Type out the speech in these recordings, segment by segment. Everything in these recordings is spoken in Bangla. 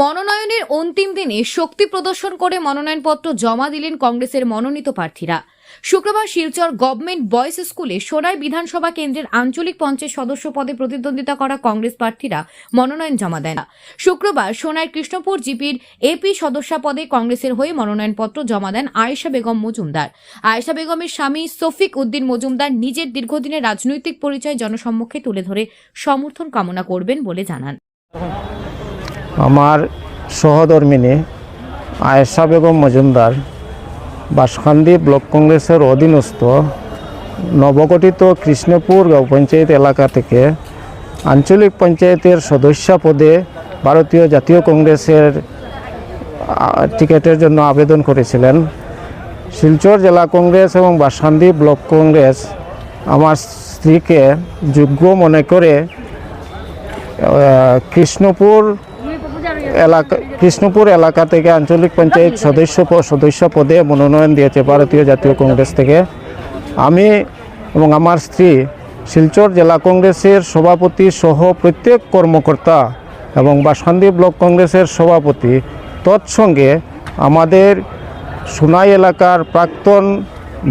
মনোনয়নের অন্তিম দিনে শক্তি প্রদর্শন করে মনোনয়নপত্র জমা দিলেন কংগ্রেসের মনোনীত প্রার্থীরা। শুক্রবার শিলচর গভর্নমেন্ট বয়েজ স্কুলে সোনাই বিধানসভা কেন্দ্রের আঞ্চলিক পঞ্চায়েত সদস্য পদে প্রতিদ্বন্দ্বিতা করা কংগ্রেস প্রার্থীরা মনোনয়ন জমা দেন। শুক্রবার সোনাই কৃষ্ণপুর জিপির এপি সদস্য পদে কংগ্রেসের হয়ে মনোনয়নপত্র জমা দেন আয়েশা বেগম মজুমদার। আয়েশা বেগমের স্বামী সফিক উদ্দিন মজুমদার নিজের দীর্ঘদিনের রাজনৈতিক পরিচয় জনসম্মুখে তুলে ধরে সমর্থন কামনা করবেন বলে জানান। আমার সহধর্মিনী আয়েশা বেগম মজুমদার, বাসখান্দি ব্লক কংগ্রেসের অধীনস্থ নবগঠিত কৃষ্ণপুর গাঁও পঞ্চায়েত এলাকা থেকে আঞ্চলিক পঞ্চায়েতের সদস্য পদে ভারতীয় জাতীয় কংগ্রেসের টিকিটের জন্য আবেদন করেছিলেন। শিলচর জেলা কংগ্রেস এবং বাসখান্দি ব্লক কংগ্রেস আমার স্ত্রীকে যোগ্য মনে করে কৃষ্ণপুর এলাকা কৃষ্ণপুর এলাকা থেকে আঞ্চলিক পঞ্চায়েত সদস্য সদস্য পদে মনোনয়ন দিয়েছে ভারতীয় জাতীয় কংগ্রেস থেকে। আমি এবং আমার স্ত্রী শিলচর জেলা কংগ্রেসের সভাপতি সহ প্রত্যেক কর্মকর্তা এবং বাসখান্দি ব্লক কংগ্রেসের সভাপতি তৎসঙ্গে আমাদের সোনাই এলাকার প্রাক্তন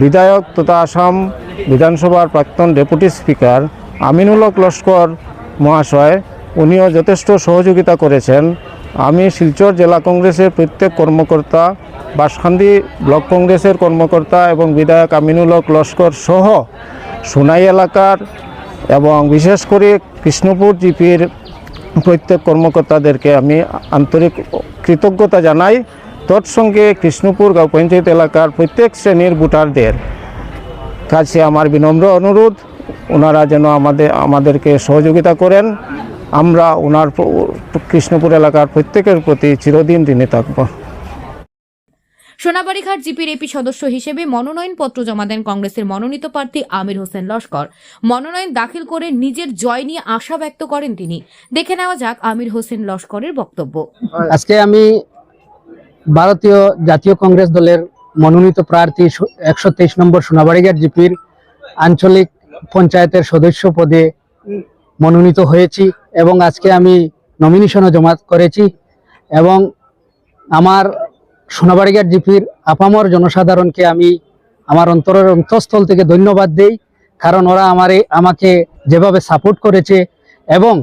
বিধায়ক তথা আসাম বিধানসভার প্রাক্তন ডেপুটি স্পিকার আমিনুলক লস্কর মহাশয়, উনিও যথেষ্ট সহযোগিতা করেছেন। আমি শিলচর জেলা কংগ্রেসের প্রত্যেক কর্মকর্তা, বাসখান্দি ব্লক কংগ্রেসের কর্মকর্তা এবং বিধায়ক আমিনুল হক লস্কর সহ সোনাই এলাকার এবং বিশেষ করে কৃষ্ণপুর জিপির প্রত্যেক কর্মকর্তাদেরকে আমি আন্তরিক কৃতজ্ঞতা জানাই। তৎসঙ্গে কৃষ্ণপুর গাঁও পঞ্চায়েত এলাকার প্রত্যেক শ্রেণির ভোটারদের কাছে আমার বিনম্র অনুরোধ। ওনারা যেন আমাদের, আমাদেরকে সহযোগিতা করেন। আমরা ওনার কৃষ্ণপুর এলাকার প্রত্যেকের প্রতি চিরদিন ঋণী থাকব। সোনাবাড়িঘাট জিপির এপি সদস্য হিসেবে মনোনয়নপত্র জমা দেন কংগ্রেসের মনোনীত প্রার্থী আমির হোসেন লস্কর। মনোনয়ন দাখিল করে নিজের জয় নিয়ে আশা ব্যক্ত করেন তিনি। দেখে নেওয়া যাক আমির হোসেন লস্করের বক্তব্য। আজকে আমি ভারতীয় জাতীয় কংগ্রেস দলের মনোনীত প্রার্থী একশো তেইশ নম্বর সোনাবাড়িঘাট জিপির আঞ্চলিক পঞ্চায়েতের সদস্য পদে মনোনীত হয়েছি এবং আজকে আমি নমিনেশনও জমা করেছি এবং আমার সোনাবাড়িঘাট জিপির আপামর জনসাধারণকে আমি আমার অন্তরের অন্তঃস্থল থেকে ধন্যবাদ দেই, কারণ ওরা আমারে, আমাকে যেভাবে সাপোর্ট করেছে এবং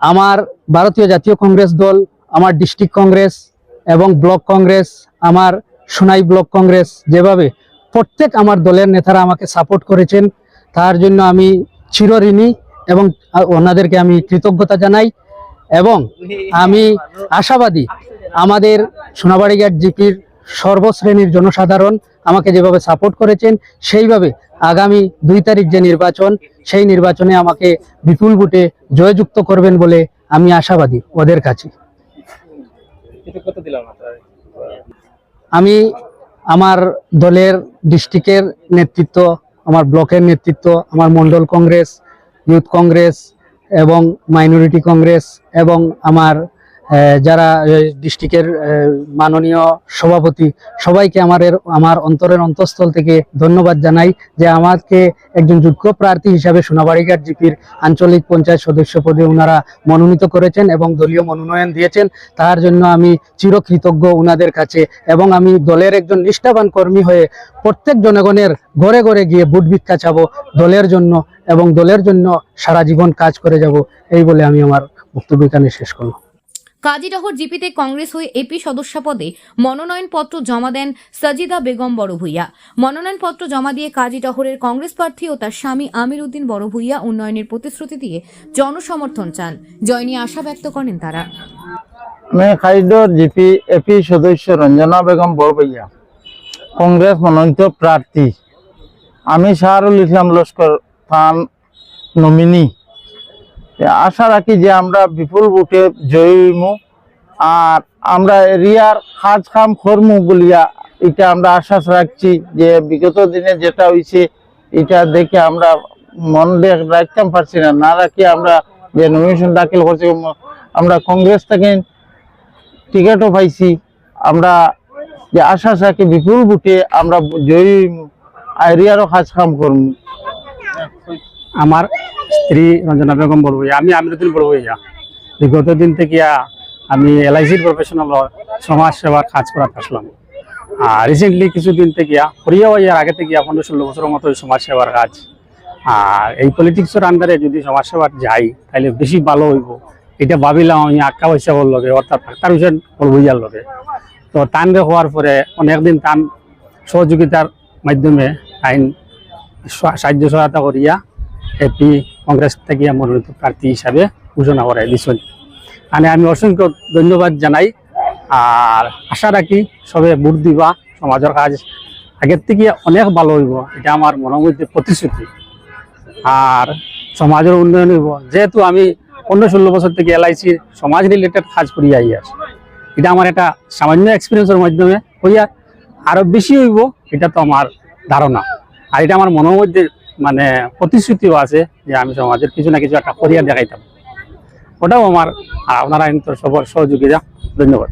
আমার ভারতীয় জাতীয় কংগ্রেস দল, আমার ডিস্ট্রিক্ট কংগ্রেস এবং ব্লক কংগ্রেস, আমার সোনাই ব্লক কংগ্রেস যেভাবে প্রত্যেক আমার দলের নেতারা আমাকে সাপোর্ট করেছেন, তার জন্য আমি চিরঋণী এবং ওনাদেরকে আমি কৃতজ্ঞতা জানাই। এবং আমি আশাবাদী আমাদের সোনাবাড়িঘাট জিপির সর্বশ্রেণীর জনসাধারণ আমাকে যেভাবে সাপোর্ট করেছেন সেইভাবে আগামী দুই তারিখ যে নির্বাচন সেই নির্বাচনে আমাকে বিপুল ভোটে জয়যুক্ত করবেন বলে আমি আশাবাদী ওদের কাছে। আমি আমার দলের ডিস্ট্রিক্টের নেতৃত্ব আমার ব্লকের নেতৃত্ব আমার মন্ডল কংগ্রেস ইউথ কংগ্রেস এবং মাইনরিটি কংগ্রেস এবং আমার যারা ডিস্ট্রিক্টের মাননীয় সভাপতি, সবাইকে আমার আমার অন্তরের অন্তঃস্থল থেকে ধন্যবাদ জানাই যে আমাকে একজন যোগ্য প্রার্থী হিসাবে সোনাবাড়িঘাট জিপির আঞ্চলিক পঞ্চায়েত সদস্য পদে ওনারা মনোনীত করেছেন এবং দলীয় মনোনয়ন দিয়েছেন। তার জন্য আমি চিরকৃতজ্ঞ ওনাদের কাছে এবং আমি দলের একজন নিষ্ঠাবান কর্মী হয়ে প্রত্যেক জনগণের ঘরে ঘরে গিয়ে বুট ভিক্ষা চাবো দলের জন্য এবং দলের জন্য সারা জীবন কাজ করে যাব। এই বলে আমি আমার বক্তব্য এখানে শেষ করলাম। কাজীডহর জিপিতে কংগ্রেস হয়ে এপি সদস্য পদে মনোনয়নপত্র জমা দেন সাজিদা বেগম বড়ভূইয়া। মনোনয়নপত্র জমা দিয়ে কাজীডহরের কংগ্রেস প্রার্থী ও তার স্বামী আমির উদ্দিন বড়ভূইয়া উন্নয়নের প্রতিশ্রুতি দিয়ে জনসমর্থন চান। জয় নিয়ে আশা ব্যক্ত করেন তারা। জিপি, এপি সদস্য রঞ্জনা বেগম বড়বইয়া কংগ্রেস মনোনীত প্রার্থী। আমি শাহরুল ইসলাম লস্কর খান নমিনি। আশা রাখি যে আমরা বিপুল ভোটে জয়ী আর আমরা এরিয়ার কাজ কাম করমু বলিয়া এটা আমরা আশ্বাস রাখছি যে বিগত দিনে যেটা হয়েছে এটা দেখে আমরা মন রাখতাম পারছি না। না রাখি আমরা যে নমিনেশন দাখিল করছি আমরা কংগ্রেস থেকে টিকিটও পাইছি। আমরা যে আশ্বাস রাখি বিপুল ভোটে আমরা জয়ী এরিয়ারও কাজ কাম করমু আমার স্ত্রী রঞ্জনা বেগম বড়বইয়া আমি আমিরুদ্দিন বড়বইয়া বিগত দিন থেকে আমি এলআইসির প্রফেশনাল সমাজ সেবার কাজ করাতে আসলাম। আর রিসেন্টলি কিছুদিন থেকে হরিয়া ইয়ার আগে থেকে পনেরো ষোলো বছরের মতো সমাজ সেবার কাজ। আর এই পলিটিক্সের আন্ডারে যদি সমাজ সেবার যাই, তাহলে বেশি ভালো হইব। এটা ভাবিলাম আমি আক্কা হিসাবের লগে, অর্থাৎ ডাক্তার হোসেন বলবইয়ার লগে। তো টান হওয়ার পরে অনেকদিন টান সহযোগিতার মাধ্যমে আইন সাহায্য সহায়তা করিয়া এপি কংগ্রেস থেকে মনোনীত প্রার্থী হিসাবে ঘোষণা করাই দিছেন মানে আমি অসংখ্য ধন্যবাদ জানাই। আর আশা রাখি সবে ভোট দিবা, সমাজের কাজ আগের থেকে অনেক ভালো হইব, এটা আমার মনের মধ্যে প্রতিশ্রুতি। আর সমাজের উন্নয়ন হইব। যেহেতু আমি পনেরো ষোলো বছর থেকে এলআইসি সমাজ রিলেটেড কাজ করি আই আছি এটা আমার একটা সামান্য এক্সপিরিয়েন্সের মাধ্যমে হইয়া আরও বেশি হইব, এটা তো আমার ধারণা। আর এটা আমার মনের মধ্যে মানে প্রতিশ্রুতিও আছে যে আমি সমাজের কিছু না কিছু একটা করিয়া দেখাইতাম। ওটাও আমার আর আপনারা সবার সহযোগিতা। ধন্যবাদ।